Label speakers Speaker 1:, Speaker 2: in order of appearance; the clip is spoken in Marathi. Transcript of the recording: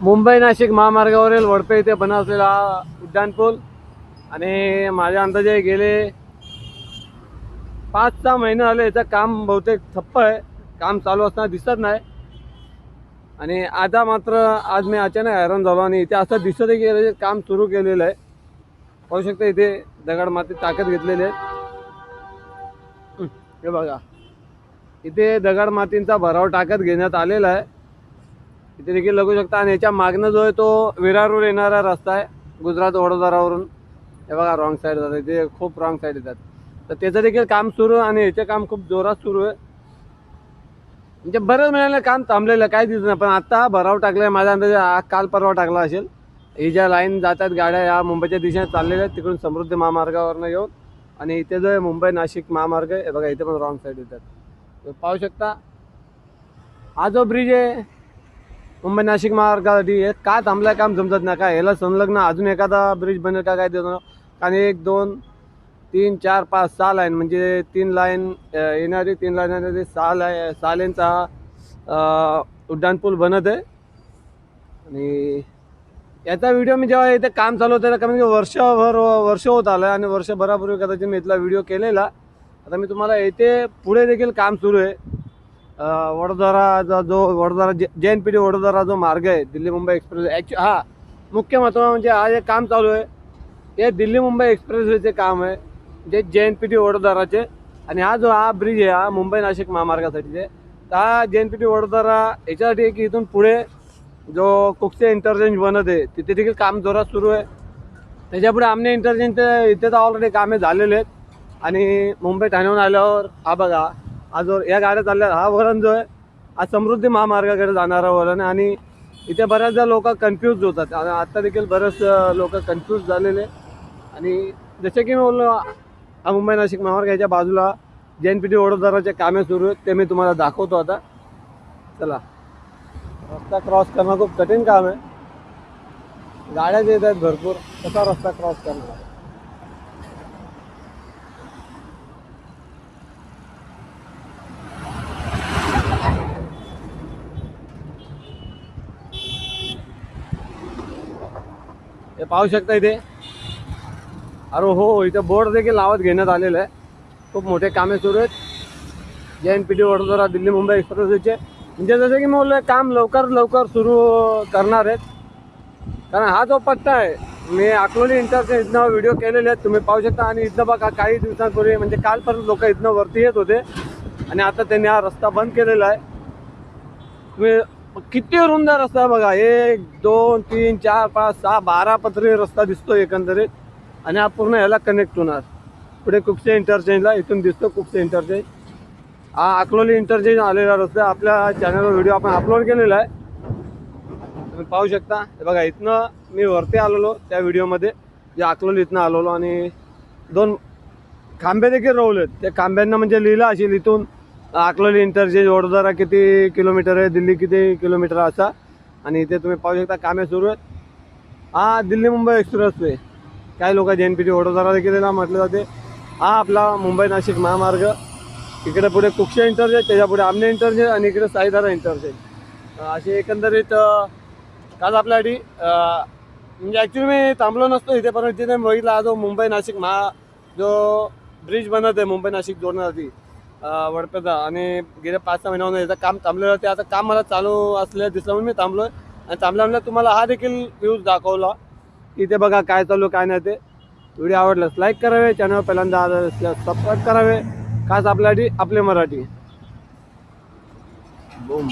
Speaker 1: मुंबई नाशिक महामार्गावरील वडपे इथे बनवलेला हा उड्डाणपूल आणि माझ्या अंदाजे गेले पाच सहा महिने झाले याचं काम बहुतेक ठप्प आहे. काम चालू असताना दिसत नाही. आणि आता मात्र आज मी अचानक हैराण झालो आणि इथे असं दिसत आहे की काम सुरू केलेलं आहे. पाहू शकता इथे दगड माती ताकद घेतलेली आहे. हे बघा. इथे दगड मातींचा भराव टाकत घेण्यात आलेला आहे. इथे देखील लगू शकता. आणि याच्या मागनं जो आहे तो विरारवर येणारा रस्ता आहे गुजरात वडोदरावरून. हे बघा रॉंग साईड जातात. इथे खूप रॉंग साईड येतात. तर त्याचं देखील काम सुरू आहे आणि याचे काम खूप जोरात सुरू आहे. म्हणजे बरंच मिळालं काम थांबलेलं काय काही नाही. पण आता भराव टाकलाय माझ्या अंदाजे काल परवा टाकला असेल. ही ज्या लाईन जातात गाड्या या मुंबईच्या दिशेने चाललेल्या आहेत तिकडून समृद्धी महामार्गावरनं येऊन. आणि इथे जो आहे मुंबई नाशिक महामार्ग आहे. बघा इथे पण रॉंग साईड येतात. पाहू शकता हा जो ब्रिज आहे मुंबई नाशिक मार्गासाठी हे का थांबलाय काम समजत नाही का याला संलग्न अजून एखादा ब्रिज बनेल का काय देतो आणि एक दोन तीन चार पाच सहा लाईन म्हणजे तीन लाईन येणारी तीन लाईन येणारी सहा लाय सहा लाईनचा हा उड्डाणपूल बनत आहे. आणि याचा व्हिडिओ मी जेव्हा इथे काम चालू होतं कमी कमी वर्षभर वर्ष होत आलं आणि वर्षभरापूर्वी कदाचित मी इथला व्हिडिओ केलेला. आता मी तुम्हाला येथे पुढे देखील काम सुरू आहे. वडोदराचा जो वडोदरा जे जे एन पी डी वडोदरा जो मार्ग आहे दिल्ली मुंबई एक्सप्रेस ॲक्च्यु हा मुख्य महत्त्व म्हणजे हा एक काम चालू आहे. हे दिल्ली मुंबई एक्सप्रेसवेचे काम आहे जे जे एन पी टी वडोदराचे. आणि हा जो हा ब्रिज आहे हा मुंबई नाशिक महामार्गासाठीचे तर हा जे एन पी टी वडोदरा याच्यासाठी की इथून पुढे जो कुकचे इंटरचेंज बनत आहे तिथे देखील काम जोरात सुरू आहे. त्याच्यापुढे आमने इंटरचेंज इथे तर ऑलरेडी कामे झालेले आहेत. आणि मुंबई ठाण्याहून आल्यावर हा बघा हा या गाड्या चालल्या हा वळण जो आहे हा समृद्धी महामार्गाकडे जाणारा वळण आहे आणि इथे बऱ्याचदा लोक कन्फ्यूज होतात. आणि आत्ता देखील बरेच लोक कन्फ्यूज झालेले आणि जसे की मी बोललो हा मुंबई नाशिक महामार्ग याच्या बाजूला जे एन पी टी वडोदराचे कामे सुरू आहेत ते मी तुम्हाला दाखवतो आता. चला. रस्ता क्रॉस करणं खूप कठीण काम आहे. गाड्या येत आहेत भरपूर कसा रस्ता क्रॉस करणार पाहू शकता इथे. अरे हो इथे बोर्ड देखील लावत घेण्यात आलेलं आहे. खूप मोठे कामे सुरू आहेत. J N P T Vadodara Delhi Mumbai एक्सप्रेसचे. म्हणजे जसं की मी बोललो काम लवकर लवकर सुरू करणार आहेत. कारण हा जो पट्टा आहे मी अकलोली इंटरचेंजनं व्हिडिओ केलेले आहेत. तुम्ही पाहू शकता. आणि इथनं बघा काही दिवसांपूर्वी म्हणजे कालपर्यंत लोक इथनं वरती येत होते. आणि आता त्यांनी हा रस्ता बंद केलेला आहे. तुम्ही किती रुंद रस्ता बघा? एक दोन तीन चार पाच सहा बारा पत्रे रस्ता दिसतो एकंदरीत. आणि हा पूर्ण ह्याला कनेक्ट होणार. पुढे कुकसे इंटरचेंजला इथून दिसतो कुकसे इंटरचेंज हा अकलोली इंटरचेंज आलेला रस्ता आपल्या चॅनलवर व्हिडिओ आपण अपलोड केलेला आहे. तुम्ही पाहू शकता. बघा इथनं मी वरती आलेलो त्या व्हिडिओमध्ये जे अकलोली इथनं आलेलो आणि दोन खांबे देखील रोवलेत त्या खांब्यांना म्हणजे लिहिलं असेल इथून. अकलोली इंटरचेंज वडोदरा किती किलोमीटर आहे दिल्ली किती किलोमीटर असा? आणि इथे तुम्ही पाहू शकता कामे सुरू आहेत. हा दिल्ली मुंबई एक्सप्रेस वे काही लोक जे एन पी टी वडोदरा देखील म्हटलं जाते. हा आपला मुंबई नाशिक महामार्ग. इकडे पुढे कुक्षे इंटरचेंज त्याच्या पुढे आमने इंटरचेंज आणि इकडे साईदारा इंटरचेंज. असे एकंदरीत काल आपल्यासाठी म्हणजे ॲक्च्युली मी थांबलो नसतो इथे परंतु तिथे बघितला जो मुंबई नाशिक महा जो ब्रिज बनत आहे मुंबई नाशिक जोडण्यासाठी वडपेचा आणि गेल्या पाच सहा महिन्यावर याचं काम थांबलेलं ते आता काम मला चालू असलेलं दिसलं म्हणून मी थांबलो आणि थांबल्या थांबल्या तुम्हाला हा देखील व्ह्यूज दाखवला. इथे बघा काय चालू काय नाही ते. व्हिडिओ आवडल्यास लाईक करावे. चॅनल पहिल्यांदा आलं असल्यास सबस्क्राईब करावे. खास आपल्यासाठी आपले मराठी. बोम